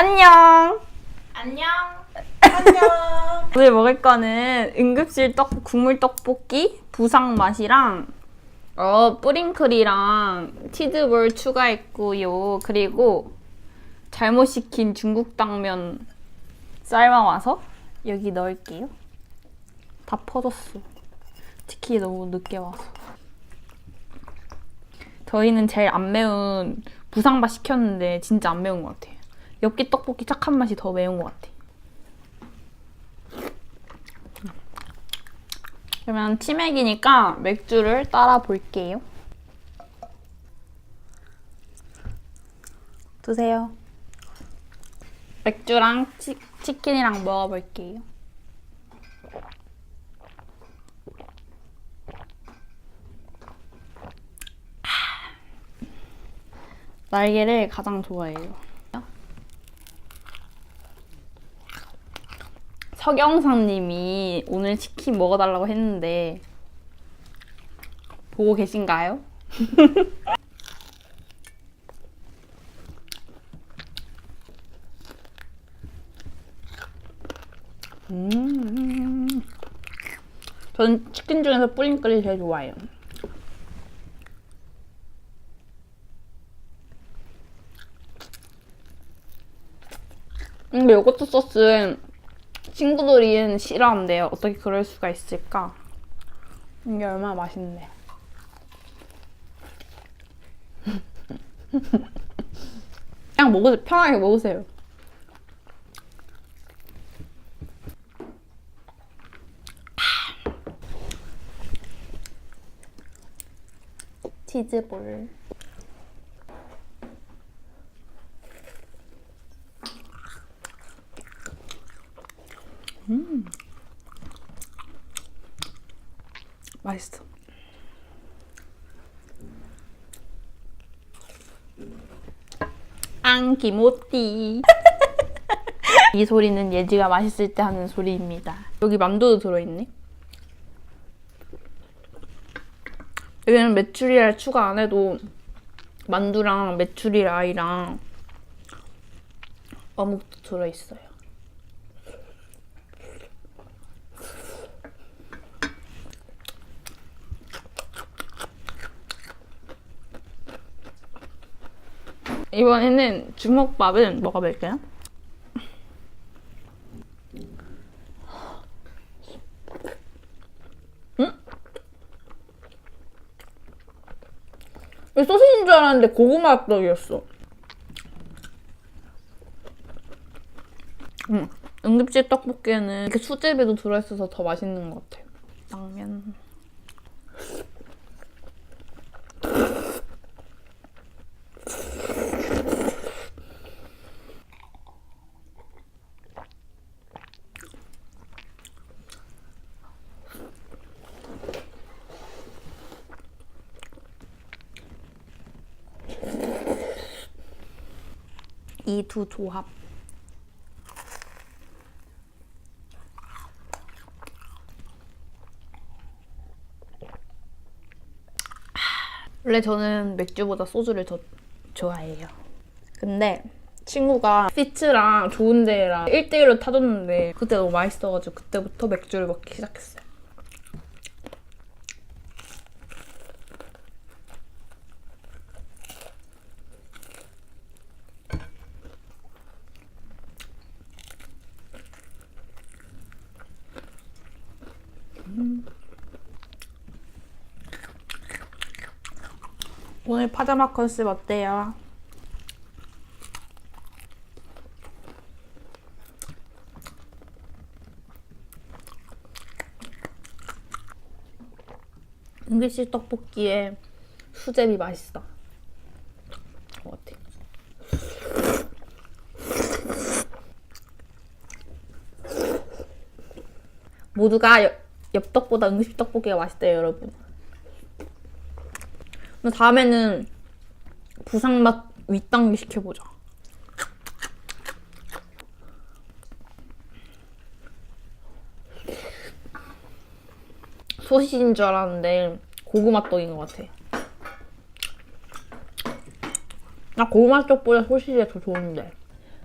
안녕. 안녕. 안녕. 오늘 먹을 거는 응급실 떡 국물 떡볶이 부상 맛이랑 어 뿌링클이랑 치즈볼 추가했고요. 그리고 잘못 시킨 중국 당면 삶아 와서 여기 넣을게요. 다 퍼졌어. 치킨이 너무 늦게 와서. 저희는 제일 안 매운 부상맛 시켰는데 진짜 안 매운 것 같아요. 엽기 떡볶이 착한 맛이 더 매운 것 같아. 그러면 치맥이니까 맥주를 따라 볼게요. 드세요. 맥주랑 치, 치킨이랑 먹어볼게요. 날개를 가장 좋아해요. 서경상님이 오늘 치킨 먹어달라고 했는데 보고 계신가요? 음. 전 치킨 중에서 뿌링클이 제일 좋아해요. 근데 요거트 소스 친구들이 싫어한대요. 어떻게 그럴 수가 있을까? 이게 얼마나 맛있는데. 그냥 먹으세요. 편하게 먹으세요. 치즈볼. 맛있어. 앙기모띠. 이 소리는 예지가 맛있을 때 하는 소리입니다. 여기 만두도 들어있네. 여기는 메추리알 추가 안 해도 만두랑 메추리알이랑 어묵도 들어있어요. 이번에는 주먹밥은 먹어볼게요. 응? 소시지인 줄 알았는데 고구마 떡이었어. 응. 응급실 떡볶이에는 이렇게 수제비도 들어있어서 더 맛있는 것 같아요. 당면. 이 두 조합. 원래 저는 맥주보다 소주를 더 좋아해요. 근데 친구가 피츠랑 좋은 데랑 1대1로 타줬는데 그때 너무 맛있어가지고 그때부터 맥주를 먹기 시작했어요. 오늘 파자마 컨셉 어때요? 응급실 떡볶이에 수제비 맛있어. 모두가 엽, 엽떡보다 응급실 떡볶이가 맛있대요, 여러분. 그럼 다음에는 부상맛 윗단계 시켜보자. 소시지인 줄 알았는데 고구마 떡인 것 같아. 나 고구마 떡보다 소시지가 더 좋은데.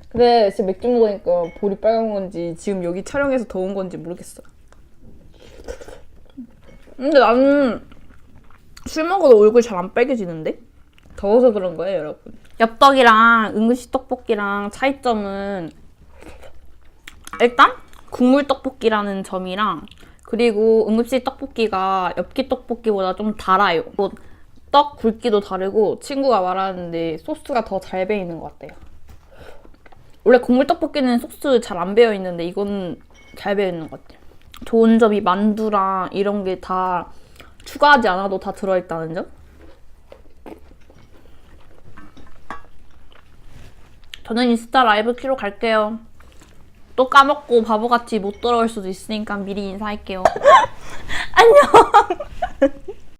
근데 지금 맥주 먹으니까 볼이 빨간 건지 지금 여기 촬영해서 더운 건지 모르겠어요. 근데 나는 술 먹어도 얼굴 잘 안 빨개지는데? 더워서 그런 거예요, 여러분. 엽떡이랑 응급식 떡볶이랑 차이점은 일단 국물 떡볶이라는 점이랑 그리고 응급식 떡볶이가 엽기 떡볶이보다 좀 달아요. 뭐, 떡 굵기도 다르고 친구가 말하는데 소스가 더 잘 배이는 것 같아요. 원래 국물 떡볶이는 소스 잘 안 배어 있는데 이건 잘 배어 있는 것 같아요. 좋은 점이 만두랑 이런 게 다 추가하지 않아도 다 들어있다는 점. 저는 인스타 라이브 키로 갈게요. 또 까먹고 바보같이 못 돌아올 수도 있으니까 미리 인사할게요. 안녕.